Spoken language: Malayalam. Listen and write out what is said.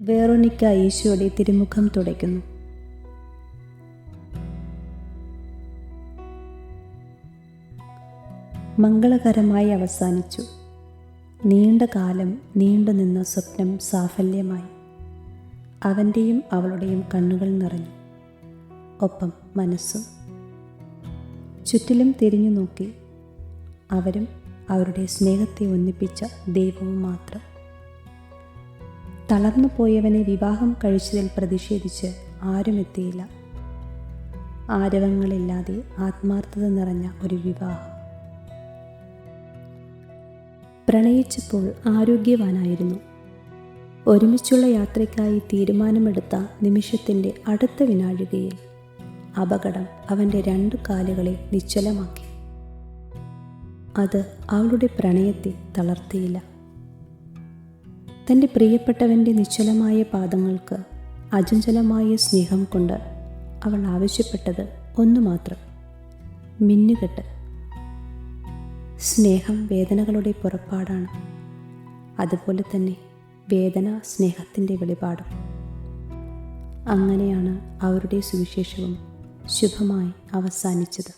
വേറോനിക്ക ഈശോയുടെ തിരുമുഖം തുടയ്ക്കുന്നു. മംഗളകരമായി അവസാനിച്ചു. നീണ്ട കാലം നീണ്ടുനിന്ന സ്വപ്നം സാഫല്യമായി. അവന്റെയും അവളുടെയും കണ്ണുകൾ നിറഞ്ഞു. ഒപ്പം മനസ്സും. ചുറ്റിലും തിരിഞ്ഞു നോക്കി അവരും അവരുടെ സ്നേഹത്തെ ഒന്നിപ്പിച്ച ദൈവവും മാത്രം. തളർന്നു പോയവനെ വിവാഹം കഴിച്ചതിൽ പ്രതിഷേധിച്ച് ആരും എത്തിയില്ല. ആരവങ്ങളില്ലാതെ ആത്മാർത്ഥത നിറഞ്ഞ ഒരു വിവാഹം. പ്രണയിച്ചപ്പോൾ ആരോഗ്യവാനായിരുന്നു. ഒരുമിച്ചുള്ള യാത്രയ്ക്കായി തീരുമാനമെടുത്ത നിമിഷത്തിന്റെ അടുത്ത വിനാഴികയിൽ അപകടം അവന്റെ രണ്ടു കാലുകളെ നിശ്ചലമാക്കി. അത് അവളുടെ പ്രണയത്തെ തളർത്തിയില്ല. തന്റെ പ്രിയപ്പെട്ടവന്റെ നിശ്ചലമായ പാദങ്ങൾക്ക് അചഞ്ചലമായ സ്നേഹം കൊണ്ട് അവൾ ആവശ്യപ്പെട്ടത് ഒന്നു മാത്രം. മിന്നുകെട്ട്. സ്നേഹം വേദനകളുടെ പുറപ്പാടാണ്. അതുപോലെ തന്നെ വേദന സ്നേഹത്തിന്റെ വെളിപാടും. അങ്ങനെയാണ് അവരുടെ സുവിശേഷവും ശുഭമായി അവസാനിച്ചത്.